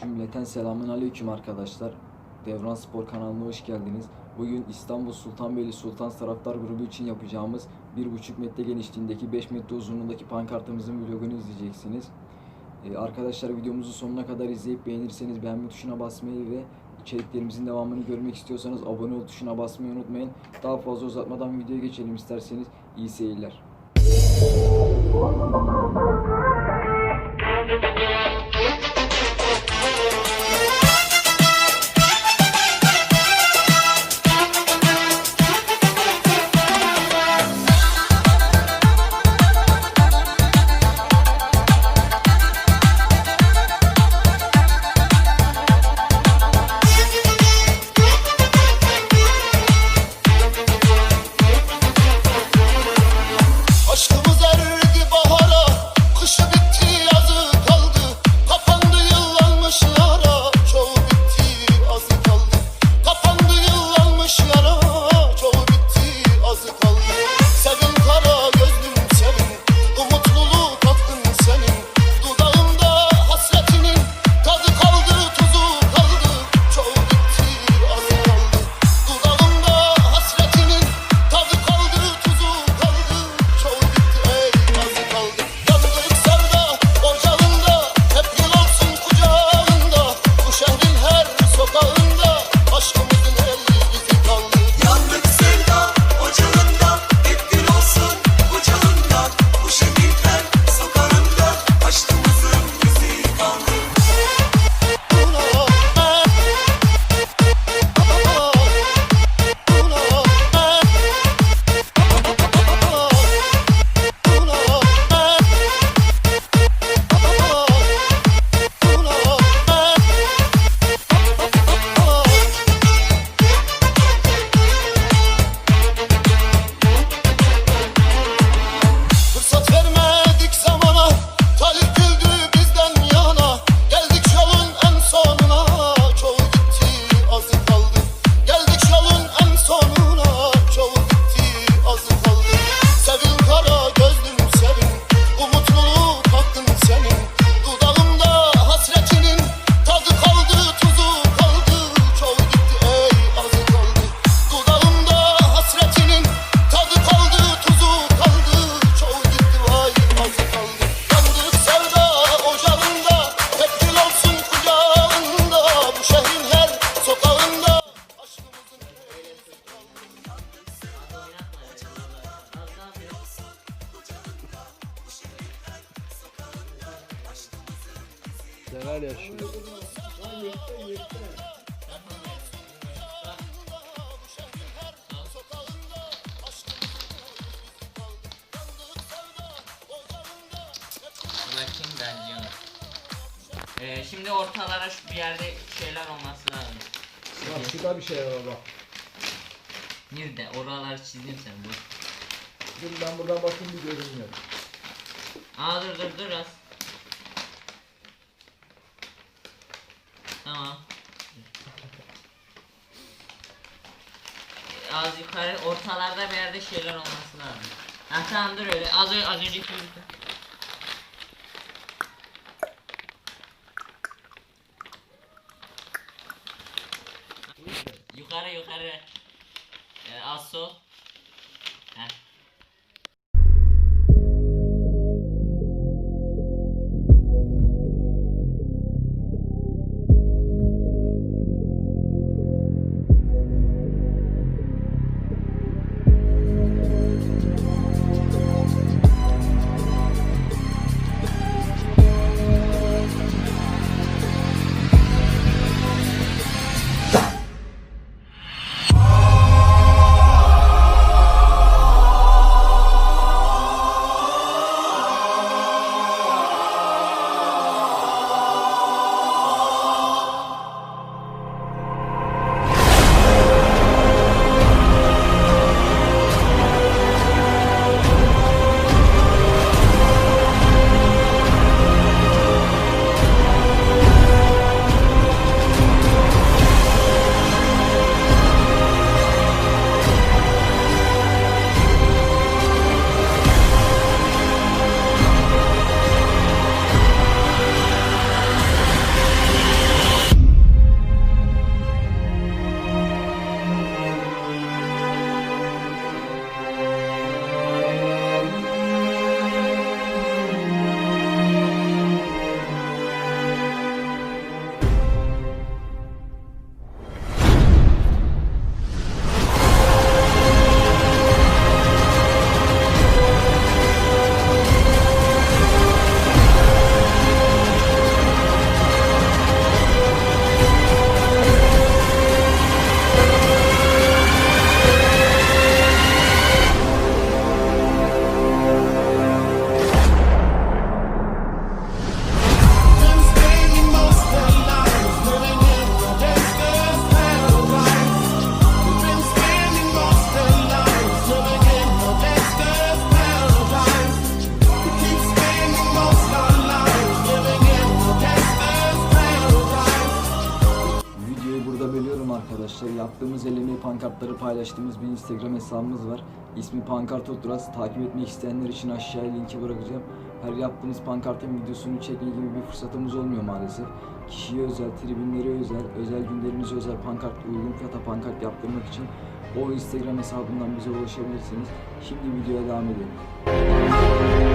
Cümleten selamun aleyküm arkadaşlar. Devran Spor kanalına hoş geldiniz. Bugün İstanbul Sultanbeyli Sultan Taraftar Grubu için yapacağımız 1,5 metre genişliğindeki 5 metre uzunluğundaki pankartımızın vlogunu izleyeceksiniz. Ee, arkadaşlar videomuzu sonuna kadar izleyip beğenirseniz beğenme tuşuna basmayı ve içeriklerimizin devamını görmek istiyorsanız abone ol tuşuna basmayı unutmayın. Daha fazla uzatmadan videoya geçelim isterseniz. İyi seyirler. Bakayım ben diyorum. Ee, şimdi ortalara şu bir yerde şeyler olması lazım. Bak şurada bir şey var bak. Nerede? Oraları çizdim sen bu. Dur ben buradan bakayım bir görünmüyor. Aa dur dur dur az. Tamam. Az yukarı ortalarda bir yerde şeyler olması lazım. Ha tamam dur öyle az, ö- az önceki gibi. Yukarı yukarı. Ee, az sol. Heh. Arkadaşlar. Yaptığımız elemeyi pankartları paylaştığımız bir Instagram hesabımız var. İsmi Pankart Oturas. Takip etmek isteyenler için aşağıya linki bırakacağım. Her yaptığımız pankartın videosunu çekme gibi bir fırsatımız olmuyor maalesef. Kişiye özel, tribünlere özel, özel günlerimize özel pankart, uygun fiyata pankart yaptırmak için o Instagram hesabından bize ulaşabilirsiniz. Şimdi videoya devam edelim.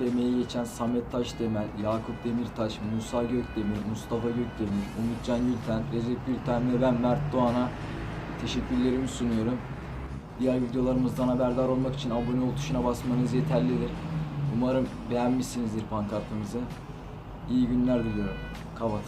Emeği geçen Samet Taşdemel, Yakup Demirtaş, Musa Gökdemir, Mustafa Gökdemir, Umutcan Gülten, Recep Gülten ve ben Mert Doğan'a teşekkürlerimi sunuyorum. Diğer videolarımızdan haberdar olmak için abone ol tuşuna basmanız yeterlidir. Umarım beğenmişsinizdir pankartımızı. İyi günler diliyorum. Kapat.